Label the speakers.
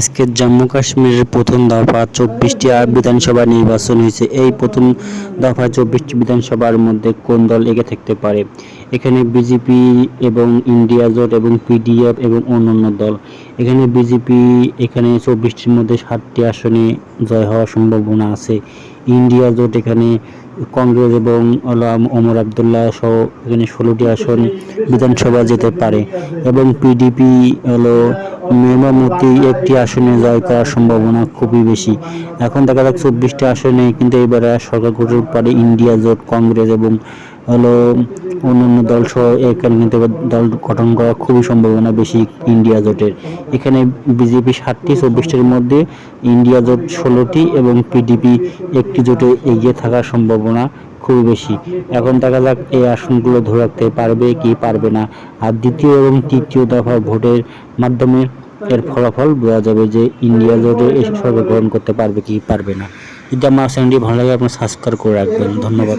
Speaker 1: আজকে জম্মু কাশ্মীরের প্রথম দফা চব্বিশটি বিধানসভা নির্বাচন হয়েছে। এই প্রথম দফা চব্বিশটি বিধানসভার মধ্যে কোন দল এগিয়ে থাকতে পারে? এখানে বিজেপি এবং ইন্ডিয়া জোট এবং পিডিএফ এবং অন্যান্য দল। এখানে বিজেপি এখানে চব্বিশটির মধ্যে সাতটি আসনে জয় হওয়ার সম্ভাবনা আছে। ইন্ডিয়া জোট এখানে কংগ্রেস এবং হলো ওমর আবদুল্লাহ সহ এখানে ষোলোটি আসন বিধানসভা যেতে পারে। এবং পিডিপি হলো মেমামতি একটি আসনে জয় করার সম্ভাবনা খুবই বেশি। এখন দেখা যাক চব্বিশটি আসনে কিন্তু এবারে সরকার গঠন পারে ইন্ডিয়া, জোট, কংগ্রেস এবং হলো অন্যান্য দল সহ এখানে কিন্তু দল গঠন করা খুবই সম্ভাবনা বেশি ইন্ডিয়া, জোটের। এখানে বিজেপি ষাটটি, চব্বিশটির মধ্যে ইন্ডিয়া, জোট ষোলোটি এবং পিডিপি একটি জোটে এগিয়ে থাকার সম্ভাবনা খুবই বেশি। এখন দেখা যাক এই আসনগুলো ধরে রাখতে পারবে কি পারবে না। আর দ্বিতীয় এবং তৃতীয় দফা ভোটের মাধ্যমে এর ফলাফল বোঝা যাবে যে ইন্ডিয়া জোটে সরকার গ্রহণ করতে পারবে কি পারবে না। যদি আমার চ্যানেলটি ভালো লাগে, আপনার সাবস্ক্রাইব করে রাখবেন। ধন্যবাদ।